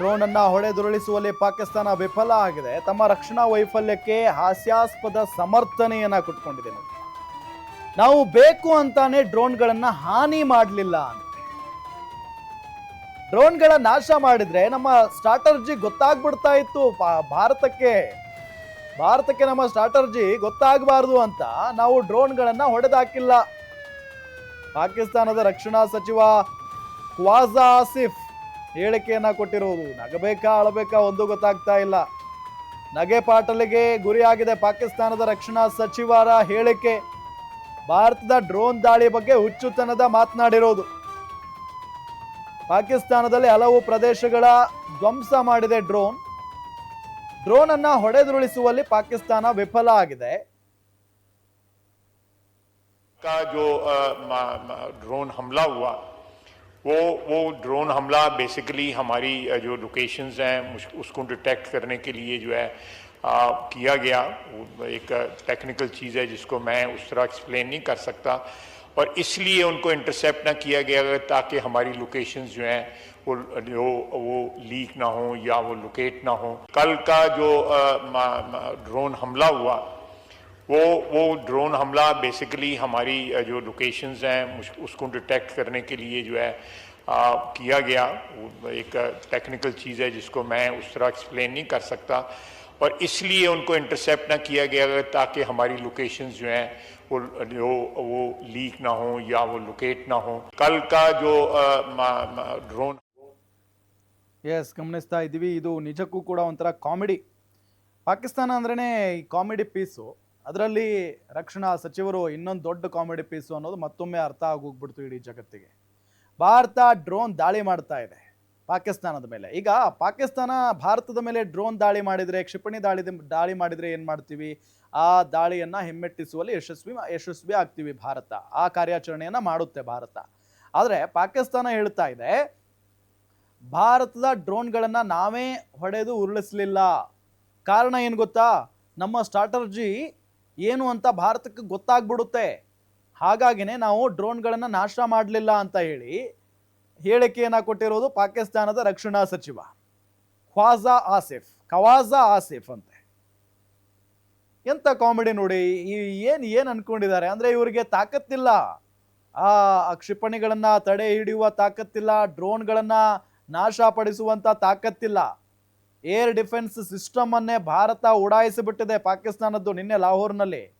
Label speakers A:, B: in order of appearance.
A: Drone ಅನ್ನ ಹೊಡೆದುರುಳಿಸುವಲ್ಲಿ ಪಾಕಿಸ್ತಾನ ವಿಫಲ ಆಗಿದೆ. ತಮ್ಮ ರಕ್ಷಣಾ ವೈಫಲ್ಯಕ್ಕೆ ಹಾಸ್ಯಾಸ್ಪದ ಸಮರ್ಥನೆಯನ್ನ ಕೊಟ್ಕೊಂಡಿದೆ. ನಾವು ಬೇಕು ಅಂತಾನೆ ಡ್ರೋನ್ಗಳನ್ನ ಹಾನಿ ಮಾಡಲಿಲ್ಲ ಅಂತ. ಡ್ರೋನ್ಗಳ ನಾಶ ಮಾಡಿದ್ರೆ ನಮ್ಮ ಸ್ಟ್ರಾಟರ್ಜಿ ಗೊತ್ತಾಗ್ಬಿಡ್ತಾ ಇತ್ತು. ಭಾರತಕ್ಕೆ ಭಾರತಕ್ಕೆ ನಮ್ಮ ಸ್ಟ್ರಾಟರ್ಜಿ ಗೊತ್ತಾಗಬಾರದು ಅಂತ ನಾವು ಡ್ರೋನ್ಗಳನ್ನ ಹೊಡೆದಾಕಿಲ್ಲ. ಪಾಕಿಸ್ತಾನದ ರಕ್ಷಣಾ ಸಚಿವ ಕ್ವಾಜಾ ಆಸಿಫ್ ಹೇಳಿಕೆಯನ್ನ ಕೊಟ್ಟಿರುವುದು ನಗಬೇಕಾ ಅಳಬೇಕಾ ಒಂದು ಗೊತ್ತಾಗ್ತಾ ಇಲ್ಲ ನಗೆ ಪಾಟಲಿಗೆ ಗುರಿಯಾಗಿದೆ ಪಾಕಿಸ್ತಾನದ ರಕ್ಷಣಾ ಸಚಿವರ ಹೇಳಿಕೆ ಭಾರತದ ಡ್ರೋನ್ ದಾಳಿ ಬಗ್ಗೆ ಹುಚ್ಚುತನದ ಮಾತನಾಡಿರೋದು ಪಾಕಿಸ್ತಾನದಲ್ಲಿ ಹಲವು ಪ್ರದೇಶಗಳ ಧ್ವಂಸ ಮಾಡಿದೆ ಡ್ರೋನ್ ಡ್ರೋನ್ ಅನ್ನ ಹೊಡೆದುರುಳಿಸುವಲ್ಲಿ ಪಾಕಿಸ್ತಾನ ವಿಫಲ ಆಗಿದೆ
B: का जो अ, मा- मा- ड्रोन हमला हुआ وہ وہ ڈرون حملہ بیسیکلی ہماری جو لوکیشنز ہیں اس کو ڈیٹیکٹ کرنے کے لیے جو ہے کیا گیا۔ ایک ٹیکنیکل چیز ہے جس کو میں اس طرح ایکسپلین نہیں کر سکتا۔ اور اس لیے ان کو انٹرسیپٹ نہ کیا گیا تاکہ ہماری لوکیشنز جو ہیں، وہ، جو، وہ لیک نہ ہوں یا وہ لوکیٹ نہ ہوں۔ کل کا جو ڈرون حملہ ہوا वो वो ड्रोन हमला बेसिकली हमारी अ, जो लोकेशंस हैं उस- उसको डिटेक्ट करने के लिए जो है अ, किया गया वो एक टेक्निकल चीज़ है जिसको मैं उस तरह एक्सप्लेन नहीं कर सकता और इसलिए उनको इंटरसेप्ट ना किया गया ताकि हमारी लोकेशंस जो हैं वो जो वो लीक ना हो या वो लोकेट ना हो कल का जो अ, मा- मा- ड्रोन
A: ಎಸ್ ಗಮನಿಸ್ತಾ ಇದ್ದೀವಿ ಇದು ನಿಜಕ್ಕೂ ಕೂಡ ಒಂಥರ ಕಾಮಿಡಿ ಪಾಕಿಸ್ತಾನ ಅಂದ್ರೇ ಈ ಕಾಮಿಡಿ ಪೀಸು ಅದರಲ್ಲಿ ರಕ್ಷಣಾ ಸಚಿವರು ಇನ್ನೊಂದು ದೊಡ್ಡ ಕಾಮಿಡಿ ಪೀಸು ಅನ್ನೋದು ಮತ್ತೊಮ್ಮೆ ಅರ್ಥ ಆಗೋಗ್ಬಿಡ್ತು ಇಡೀ ಜಗತ್ತಿಗೆ. ಭಾರತ ಡ್ರೋನ್ ದಾಳಿ ಮಾಡ್ತಾ ಇದೆ ಪಾಕಿಸ್ತಾನದ ಮೇಲೆ. ಈಗ ಪಾಕಿಸ್ತಾನ ಭಾರತದ ಮೇಲೆ ಡ್ರೋನ್ ದಾಳಿ ಮಾಡಿದರೆ, ಕ್ಷಿಪಣಿ ದಾಳಿ ದಾಳಿ ಮಾಡಿದರೆ ಏನು ಮಾಡ್ತೀವಿ? ಆ ದಾಳಿಯನ್ನು ಹಿಮ್ಮೆಟ್ಟಿಸುವಲ್ಲಿ ಯಶಸ್ವಿ ಯಶಸ್ವಿ ಆಗ್ತೀವಿ ಭಾರತ. ಆ ಕಾರ್ಯಾಚರಣೆಯನ್ನು ಮಾಡುತ್ತೆ ಭಾರತ. ಆದರೆ ಪಾಕಿಸ್ತಾನ ಹೇಳ್ತಾ ಇದೆ, ಭಾರತದ ಡ್ರೋನ್ಗಳನ್ನು ನಾವೇ ಹೊಡೆದು ಉರುಳಿಸಲಿಲ್ಲ. ಕಾರಣ ಏನು ಗೊತ್ತಾ? ನಮ್ಮ ಸ್ಟ್ರಾಟರ್ಜಿ ಏನು ಅಂತ ಭಾರತಕ್ಕೆ ಗೊತ್ತಾಗ್ಬಿಡುತ್ತೆ. ಹಾಗಾಗಿನೇ ನಾವು ಡ್ರೋನ್ಗಳನ್ನು ನಾಶ ಮಾಡಲಿಲ್ಲ ಅಂತ ಹೇಳಿ ಹೇಳಿಕೆಯನ್ನು ಕೊಟ್ಟಿರೋದು ಪಾಕಿಸ್ತಾನದ ರಕ್ಷಣಾ ಸಚಿವ. ಖ್ವಾಜಾ ಆಸಿಫ್ ಖವಾಜಾ ಆಸಿಫ್ ಅಂತೆ. ಎಂಥ ಕಾಮಿಡಿ ನೋಡಿ, ಈ ಏನು ಏನು ಅನ್ಕೊಂಡಿದ್ದಾರೆ? ಅಂದರೆ ಇವರಿಗೆ ತಾಕತ್ತಿಲ್ಲ. ಆ ಕ್ಷಿಪಣಿಗಳನ್ನ ತಡೆ ಹಿಡಿಯುವ ತಾಕತ್ತಿಲ್ಲ, ಡ್ರೋನ್ಗಳನ್ನು ನಾಶಪಡಿಸುವಂಥ ತಾಕತ್ತಿಲ್ಲ. ಏರ್ ಡಿಫೆನ್ಸ್ ಸಿಸ್ಟಮ್ ಅನ್ನೇ ಭಾರತ ಉಡಾಯಿಸಿಬಿಟ್ಟಿದೆ ಪಾಕಿಸ್ತಾನದ್ದು ನಿನ್ನೆ ಲಾಹೋರ್ನಲ್ಲಿ.